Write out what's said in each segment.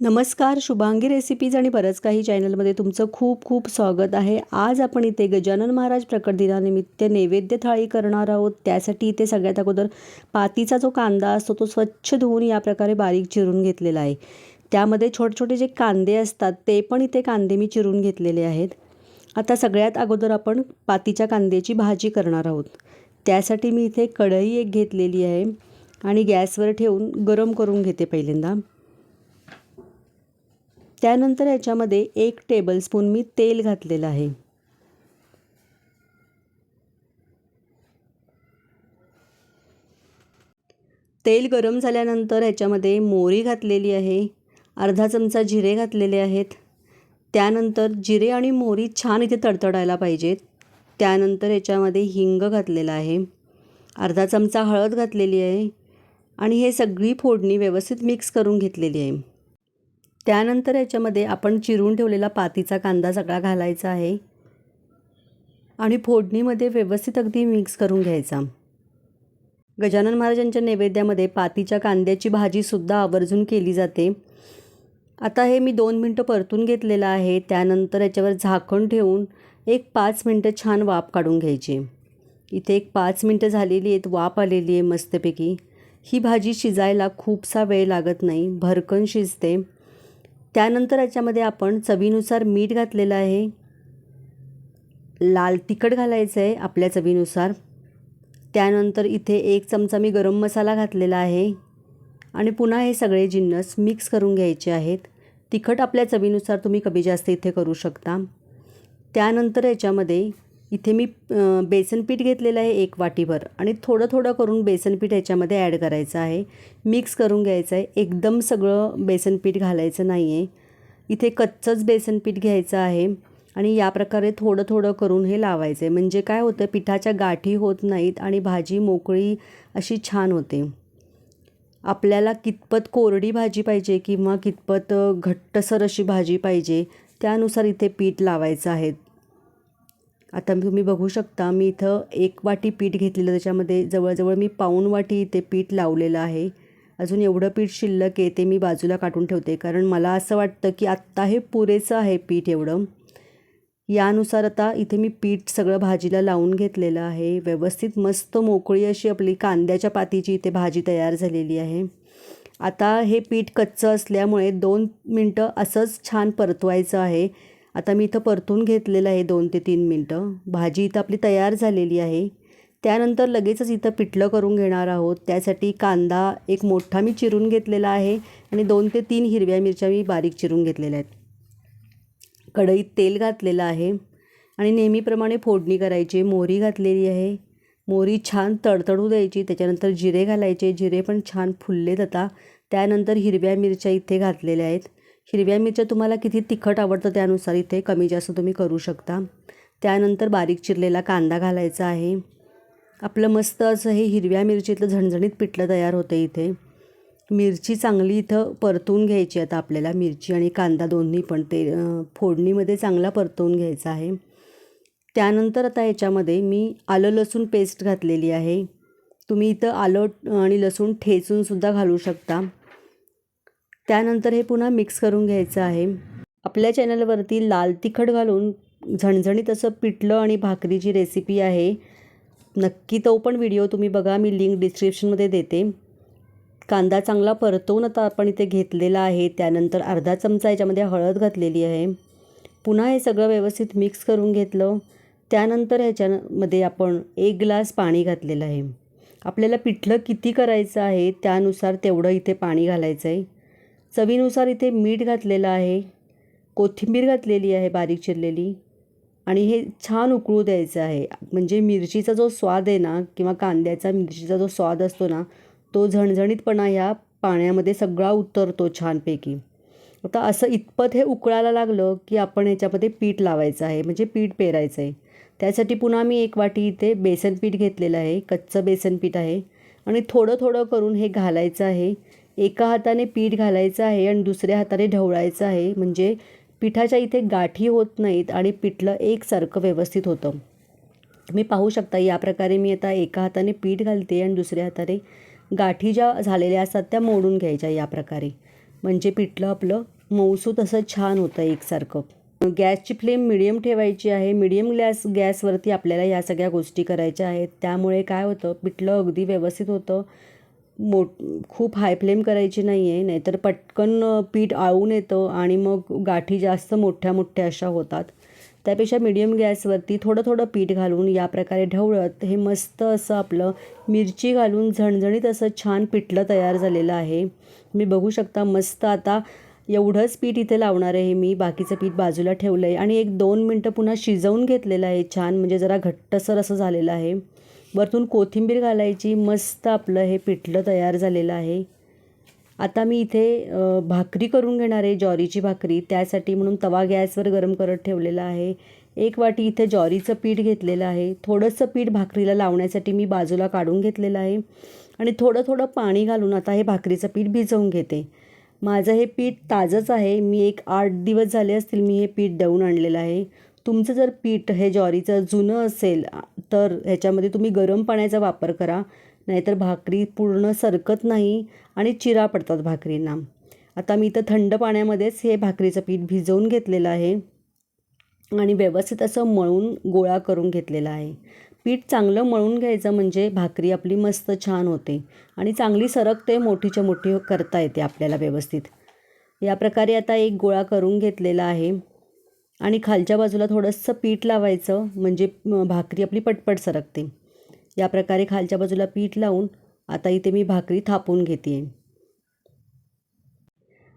नमस्कार शुभांगी रेसिपीज आणि बरंच काही चॅनलमध्ये तुमचं खूप खूप स्वागत आहे. आज आपण इथे गजानन महाराज प्रकट दिनानिमित्त नैवेद्य थाळी करणार आहोत. त्यासाठी इथे सगळ्यात अगोदर पातीचा जो कांदा असतो तो स्वच्छ धुवून या प्रकारे बारीक चिरून घेतलेला आहे. त्यामध्ये छोटे छोटे जे कांदे असतात ते पण इथे कांदे मी चिरून घेतलेले आहेत. आता सगळ्यात अगोदर आपण पातीच्या कांद्याची भाजी करणार आहोत. त्यासाठी मी इथे कढई एक घेतलेली आहे आणि गॅसवर ठेवून गरम करून घेते पहिल्यांदा. त्यानंतर याच्यामध्ये एक टेबलस्पून मी तेल घातलेलं आहे. तेल गरम झाल्यानंतर ह्याच्यामध्ये मोहरी घातलेली आहे अर्धा चमचा जिरे घातलेले आहेत. त्यानंतर जिरे आणि मोहरी छान इथे तडतडायला पाहिजेत. त्यानंतर याच्यामध्ये हिंग घातलेला आहे अर्धा चमचा हळद घातलेली आहे आणि हे सगळी फोडणी व्यवस्थित मिक्स करून घेतलेली आहे. त्यानंतर याच्यामध्ये आपण चिरून ठेवलेला पातीचा कांदा सगळा घालायचा आहे. आणि फोडणीमध्ये व्यवस्थित अगदी मिक्स करून घ्यायचा. गजानन महाराजांच्या नैवेद्यामध्ये पातीच्या कांद्याची भाजीसुद्धा आवर्जून केली जाते. आता हे मी दोन मिनटं परतून घेतलेलं आहे. त्यानंतर याच्यावर झाकण ठेवून एक पाच मिनटं छान वाफ काढून घ्यायची. इथे एक पाच मिनटं झालेली आहेत वाफ आलेली आहे मस्तपैकी. ही भाजी शिजायला खूपसा वेळ लागत नाही. भरकन शिजते. त्यानंतर याच्यामध्ये आपण चवीनुसार मीठ घातलेलं आहे. लाल तिखट घालायचं आहे आपल्या चवीनुसार. त्यानंतर इथे एक चमचा मी गरम मसाला घातलेला आहे. आणि पुन्हा हे सगळे जिन्नस मिक्स करून घ्यायचे आहेत. तिखट आपल्या चवीनुसार तुम्ही कमी जास्त इथे करू शकता. त्यानंतर याच्यामध्ये इथे मी बेसन पीठ घेतलेलं आहे एक वाटीभर आणि थोडं थोडं करून बेसन पीठ याच्यामध्ये ॲड करायचं आहे. मिक्स करून घ्यायचं आहे. एकदम सगळं बेसन पीठ घालायचं नाही आहे. इथे कच्चंच बेसन पीठ घ्यायचं आहे आणि या प्रकारे थोडं थोडं करून हे लावायचं आहे म्हणजे काय होतं पिठाच्या गाठी होत नाहीत आणि भाजी मोकळी अशी छान होते. आपल्याला कितपत कोरडी भाजी पाहिजे किंवा कितपत घट्टसर अशी भाजी पाहिजे त्यानुसार इथे पीठ लावायचं आहे. आता तुम्ही बघू शकता मी इथं एक वाटी पीठ घेतलेलं त्याच्यामध्ये जवळजवळ मी पाऊण वाटी इथे पीठ लावलेलं आहे. अजून एवढं पीठ शिल्लक आहे ते मी बाजूला काढून ठेवते कारण मला असं वाटतं की आत्ता हे पुरेसं आहे पीठ एवढं. यानुसार आता इथे मी पीठ सगळं भाजीला लावून घेतलेलं आहे. व्यवस्थित मस्त मोकळी अशी आपली कांद्याच्या पातीची इथे भाजी तयार झालेली आहे. आता हे पीठ कच्चं असल्यामुळे दोन मिनटं असंच छान परतवायचं आहे. आता मी इथं परतून घेतलेलं आहे दोन ते तीन मिनटं. भाजी इथं आपली तयार झालेली आहे. त्यानंतर लगेचच इथं पिठलं करून घेणार आहोत. त्यासाठी कांदा एक मोठा मी चिरून घेतलेला आहे आणि दोन ते तीन हिरव्या मिरच्या मी बारीक चिरून घेतलेल्या आहेत. कढईत तेल घातलेलं आहे आणि नेहमीप्रमाणे फोडणी करायची मोहरी घातलेली आहे. मोहरी छान तडतडू द्यायची त्याच्यानंतर जिरे घालायचे. जिरे पण छान फुललेत आता. त्यानंतर हिरव्या मिरच्या इथे घातलेल्या आहेत. हिरव्या मिरच्या तुम्हाला किती तिखट आवडतं त्यानुसार इथे कमी जास्त तुम्ही करू शकता. त्यानंतर बारीक चिरलेला कांदा घालायचा आहे. आपलं मस्त असं हे हिरव्या मिरचीतलं झणझणीत पिठलं तयार होतं इथे. मिरची चांगली इथं परतून घ्यायची आता आपल्याला मिरची आणि कांदा दोन्ही पण. ते फोडणीमध्ये चांगला परतवून घ्यायचा आहे. त्यानंतर आता याच्यामध्ये मी आलं लसूण पेस्ट घातलेली आहे. तुम्ही इथं आलं आणि लसूण ठेचूनसुद्धा घालू शकता. त्यानंतर हे पुन्हा मिक्स करून घ्यायचं आहे. आपल्या चॅनलवरती लाल तिखट घालून झणझणीत असं पिठलं आणि भाकरीची रेसिपी आहे. नक्की तो पण व्हिडिओ तुम्ही बघा मी लिंक डिस्क्रिप्शनमध्ये देते. कांदा चांगला परतवून आता आपण इथे घेतलेला आहे. त्यानंतर अर्धा चमचा याच्यामध्ये हळद घातलेली आहे. पुन्हा हे सगळं व्यवस्थित मिक्स करून घेतलं. त्यानंतर ह्याच्यामध्ये आपण एक ग्लास पाणी घातलेलं आहे. आपल्याला पिठलं किती करायचं आहे त्यानुसार तेवढं इथे पाणी घालायचं आहे चवीनुसार इथे मीठ घातलेलं आहे कोथिंबीर घातलेली आहे बारीक चिरलेली आणि हे छान उकळू द्यायचं आहे. म्हणजे मिरचीचा जो स्वाद आहे ना किंवा कांद्याचा मिरचीचा जो स्वाद असतो ना तो झणझणीतपणा ह्या पाण्यामध्ये सगळा उतरतो छानपैकी. आता असं इतपत हे उकळायला लागलं की आपण ह्याच्यामध्ये पीठ लावायचं आहे म्हणजे पीठ पेरायचं आहे. त्यासाठी पुन्हा मी एक वाटी इथे बेसन पीठ घेतलेलं आहे कच्चं बेसन पीठ आहे. आणि थोडं थोडं करून हे घालायचं आहे. एका हाताने पीठ घालायचं आहे आणि दुसऱ्या हाताने ढवळायचं आहे. म्हणजे पिठाच्या इथे गाठी होत नाहीत आणि पिठलं एकसारखं व्यवस्थित होतं. तुम्ही पाहू शकता या प्रकारे मी आता एका हाताने पीठ घालते आणि दुसऱ्या हाताने गाठी ज्या झालेल्या असतात त्या मोडून घ्यायच्या या प्रकारे. म्हणजे पिठलं आपलं मऊसूत असं छान होतं एकसारखं. गॅसची फ्लेम मिडियम ठेवायची आहे. मिडियम गॅस गॅसवरती आपल्याला या सगळ्या गोष्टी करायच्या आहेत. त्यामुळे काय होतं पिठलं अगदी व्यवस्थित होतं. मोठ खूप हाय फ्लेम करायची नाही आहे नाहीतर पटकन पीठ आळून येतं आणि मग गाठी जास्त मोठ्या मोठ्या अशा होतात. त्यापेक्षा मिडियम गॅसवरती थोडं थोडं पीठ घालून या प्रकारे ढवळत हे मस्त असं आपलं मिरची घालून झणझणीत असं छान पिठलं तयार झालेलं आहे. मी बघू शकता मस्त आता एवढंच पीठ इथे लावणार आहे मी बाकीचं पीठ बाजूला ठेवलं आहे आणि एक दोन मिनटं पुन्हा शिजवून घेतलेलं आहे छान म्हणजे जरा घट्टसर असं झालेलं आहे. वरतून कोथिंबीर घालायची मस्त आपलं हे पिठलं तयार झालेलं आहे. आता मी इथे भाकरी करून घेणार आहे ज्वारीची भाकरी. त्यासाठी म्हणून तवा गॅसवर गरम करत ठेवलेला आहे. एक वाटी इथे ज्वारीचं पीठ घेतलेलं आहे. थोडंसं पीठ भाकरीला लावण्यासाठी मी बाजूला काढून घेतलेलं आहे. आणि थोडं थोडं पाणी घालून आता हे भाकरीचं पीठ भिजवून घेते. माझं हे पीठ ताजंच आहे. मी एक आठ दिवस झाले असतील मी हे पीठ दळून आणलेलं आहे. तुमचं जर पीठ हे ज्वारीचं जुनं असेल तर ह्याच्यामध्ये तुम्ही गरम पाण्याचा वापर करा नाहीतर भाकरी पूर्ण सरकत नाही आणि चिरा पडतात भाकरींना. आता मी इथं थंड पाण्यामध्येच हे भाकरीचं पीठ भिजवून घेतलेलं आहे आणि व्यवस्थित असं मळून गोळा करून घेतलेलं आहे. पीठ चांगलं मळून घ्यायचं म्हणजे भाकरी आपली मस्त छान होते आणि चांगली सरकते मोठीच्या मोठी करता येते आपल्याला व्यवस्थित. या प्रकारे आता एक गोळा करून घेतलेला आहे. आणि खालच्या बाजूला थोडंसं पीठ लावायचं म्हणजे भाकरी आपली पटपट सरकते. या प्रकारे खालच्या बाजूला पीठ लावून आता इथे मी भाकरी थापून घेते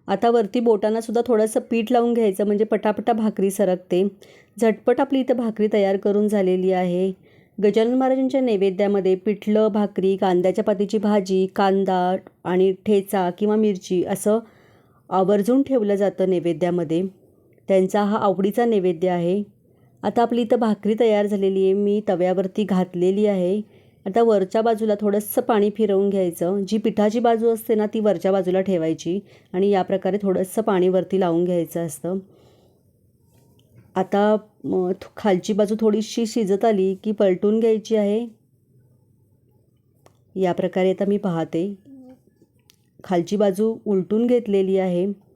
आता वरती बोटांनासुद्धा थोडंसं पीठ लावून घ्यायचं म्हणजे पटापटा भाकरी सरकते. झटपट आपली इथं भाकरी तयार करून झालेली आहे. गजानन महाराजांच्या नैवेद्यामध्ये पिठलं भाकरी कांद्याच्या पातीची भाजी कांदा आणि ठेचा किंवा मिरची असं आवर्जून ठेवलं जातं नैवेद्यामध्ये. त्यांचा हा आवडीचा नैवेद्य आहे. आता आपली इथं भाकरी तयार झालेली आहे. मी तव्यावरती घातलेली आहे. आता वरच्या बाजूला थोडंसं पाणी फिरवून घ्यायचं. जी पिठाची बाजू असते ना ती वरच्या बाजूला ठेवायची आणि या प्रकारे थोडंसं पाणी वरती लावून घ्यायचं असतं. आता खालची बाजू थोडीशी शिजत आली की पलटून घ्यायची आहे. या प्रकारे आता मी पाहते. खालची बाजू उलटून घेतलेली आहे.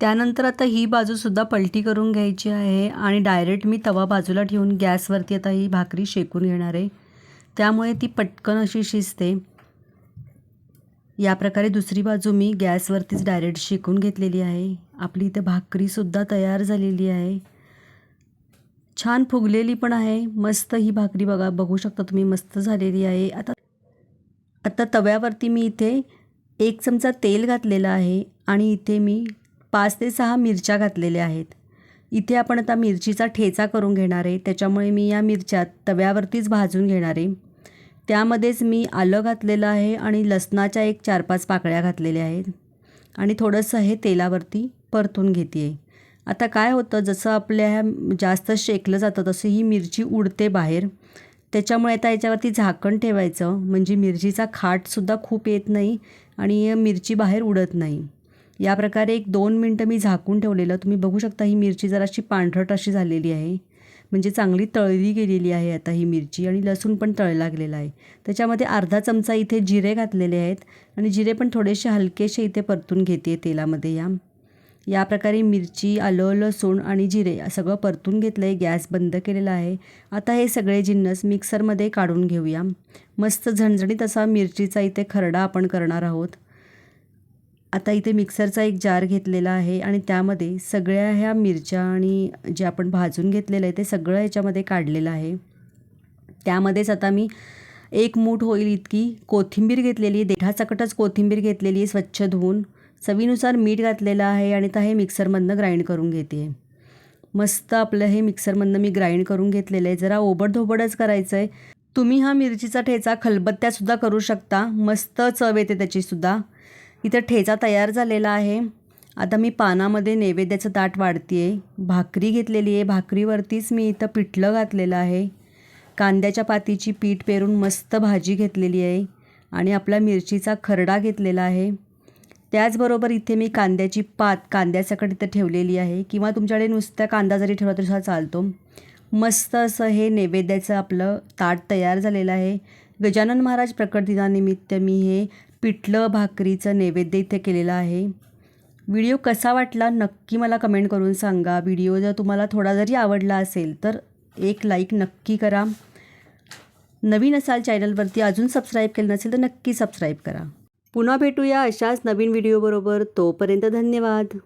त्यानंतर आता ही बाजूसुद्धा पलटी करून घ्यायची आहे आणि डायरेक्ट मी तवा बाजूला ठेवून गॅसवरती आता ही भाकरी शेकून घेणार आहे. त्यामुळे ती पटकन अशी शिजते. या प्रकारे दुसरी बाजू मी गॅसवरतीच डायरेक्ट शेकून घेतलेली आहे. आपली इथे भाकरीसुद्धा तयार झालेली आहे. छान फुगलेली पण आहे. मस्त ही भाकरी बघा बघू शकता तुम्ही मस्त झालेली आहे. आता आता तव्यावरती मी इथे एक चमचा तेल घातलेलं आहे आणि इथे मी पाच ते सहा मिरच्या घातलेल्या आहेत. इथे आपण आता मिरचीचा ठेचा करून घेणार आहे. त्याच्यामुळे मी या मिरच्या तव्यावरतीच भाजून घेणार आहे. त्यामध्येच मी आलं घातलेलं आहे आणि लसणाच्या एक चार पाच पाकळ्या घातलेल्या आहेत. आणि थोडंसं हे तेलावरती परतून घेते आहे आता काय होतं? जसं आपल्या ह्या जास्त शेकलं जातं तसं ही मिरची उडते बाहेर. त्याच्यामुळे आता याच्यावरती झाकण ठेवायचं. म्हणजे मिरचीचा खाटसुद्धा खूप येत नाही आणि मिरची बाहेर उडत नाही. या प्रकारे एक दोन मिनटं मी झाकून ठेवलेलं. तुम्ही बघू शकता ही मिरची जराशी पांढरट अशी झालेली आहे. म्हणजे चांगली तळली गेलेली आहे आता ही मिरची आणि लसूण पण तळला गेलेला आहे. त्याच्यामध्ये अर्धा चमचा इथे जिरे घातलेले आहेत आणि जिरे पण थोडेसे हलकेसे इथे परतून घेते तेलामध्ये या. या प्रकारे मिरची आलं लसूण आणि जिरे सगळं परतून घेतलं आहे गॅस बंद केलेला आहे. आता हे सगळे जिन्नस मिक्सरमध्ये काढून घेऊया. मस्त झणझणीत असा मिरचीचा इथे खरडा आपण करणार आहोत. आता इथे मिक्सरचा एक जार घेतलेला आहे आणि त्यामध्ये सगळ्या ह्या मिरच्या आणि जे आपण भाजून घेतलेलं आहे ते सगळं याच्यामध्ये काढलेलं आहे. त्यामध्येच आता मी एक मूठ होईल इतकी कोथिंबीर घेतलेली आहे. देठासकटच कोथिंबीर घेतलेली आहे स्वच्छ धुवून. चवीनुसार मीठ घातलेलं आहे आणि आता हे मिक्सरमधनं ग्राइंड करून घेते. मस्त आपलं हे मिक्सरमधनं मी ग्राइंड करून घेतलेलं आहे. जरा ओबडधोबडच करायचं आहे तुम्ही हा मिरचीचा ठेचा खलबत्त्यासुद्धा करू शकता. मस्त चव येते त्याचीसुद्धा. इथं ठेचा तयार झालेला आहे. आता मी पानामध्ये नैवेद्याचं ताट वाढते आहे भाकरी घेतलेली आहे. भाकरीवरतीच मी इथं पिठलं घातलेलं आहे. कांद्याच्या पातीची पीठ पेरून मस्त भाजी घेतलेली आहे. आणि आपला मिरचीचा खरडा घेतलेला आहे. त्याचबरोबर इथे मी कांद्याची पात कांद्यासकट इथं ठेवलेली आहे. किंवा तुमच्याकडे नुसत्या कांदा जरी ठेवला तरी चालतो. मस्त असं हे नैवेद्याचं आपलं ताट तयार झालेलं आहे. गजानन महाराज प्रकट दिनानिमित्त मी हे पिठलं भाकरीचं नैवेद्य इथे केलेलं आहे. व्हिडिओ कसा वाटला नक्की मला कमेंट करून सांगा. व्हिडिओ जर तुम्हाला थोडा जरी आवडला असेल तर एक लाईक नक्की करा. नवीन असाल चॅनलवरती अजून सबस्क्राईब केलं नसेल तर नक्की सबस्क्राईब करा. पुन्हा भेटूया अशाच नवीन व्हिडिओबरोबर तोपर्यंत धन्यवाद.